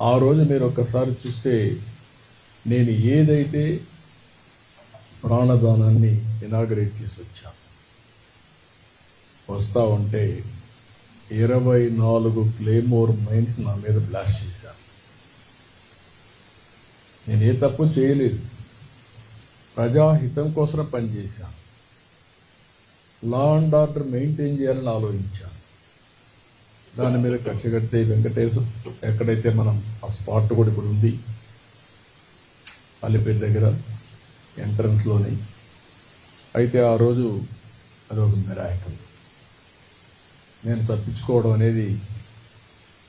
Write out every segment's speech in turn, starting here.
ఆ రోజు మీరు ఒక్కసారి చూస్తే నేను ఏదైతే ప్రాణదానాన్ని ఇనాగరేట్ చేసి వచ్చాను వస్తా ఉంటే ఇరవై నాలుగు క్లేమోర్ మైన్స్ నా మీద బ్లాస్ట్ చేశాను నేను ఏ తప్పు చేయలేదు. ప్రజాహితం కోసం పనిచేశాను లా అండ్ ఆర్డర్ మెయింటైన్ చేయాలని ఆలోచించాను దాని మీద ఖర్చు కడితే వెంకటేశ్వర ఎక్కడైతే మనం ఆ స్పాట్ కూడా ఇప్పుడు ఉంది అల్లిపేట దగ్గర ఎంట్రన్స్లోని అయితే ఆ రోజు అది ఒక మిరాయకం నేను తప్పించుకోవడం అనేది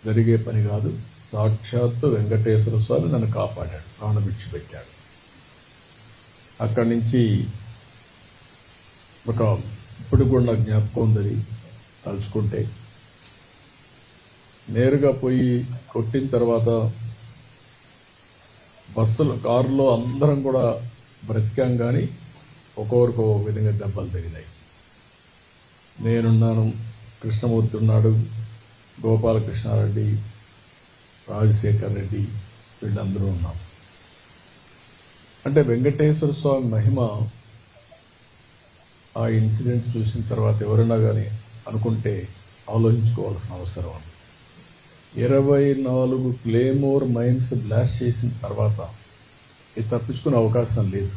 జరిగే పని కాదు. సాక్షాత్తు వెంకటేశ్వర స్వామి నన్ను కాపాడాడు ప్రాణం విడిచిపెట్టాడు. అక్కడి నుంచి ఒక ఇప్పుడు కూడా నాకు జ్ఞాపకం ఉందని తలుచుకుంటే నేరుగా పోయి కొట్టిన తర్వాత బస్సులు కారులో అందరం కూడా బ్రతికాం కానీ ఒక్కొక్కరికి విధంగా దెబ్బలు తగినాయి నేనున్నాను కృష్ణమూర్తి ఉన్నాడు గోపాలకృష్ణారెడ్డి రాజశేఖర్ రెడ్డి వీళ్ళందరూ ఉన్నాం. అంటే వెంకటేశ్వర స్వామి మహిమ ఆ ఇన్సిడెంట్ చూసిన తర్వాత ఎవరైనా కానీ అనుకుంటే ఆలోచించుకోవాల్సిన అవసరం ఉంది. ఇరవై నాలుగు క్లేమోర్ మైన్స్ బ్లాస్ట్ చేసిన తర్వాత ఇది తప్పించుకునే అవకాశం లేదు.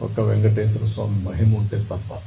ఒక్క వెంకటేశ్వర స్వామి మహిమ ఉంటే తప్ప.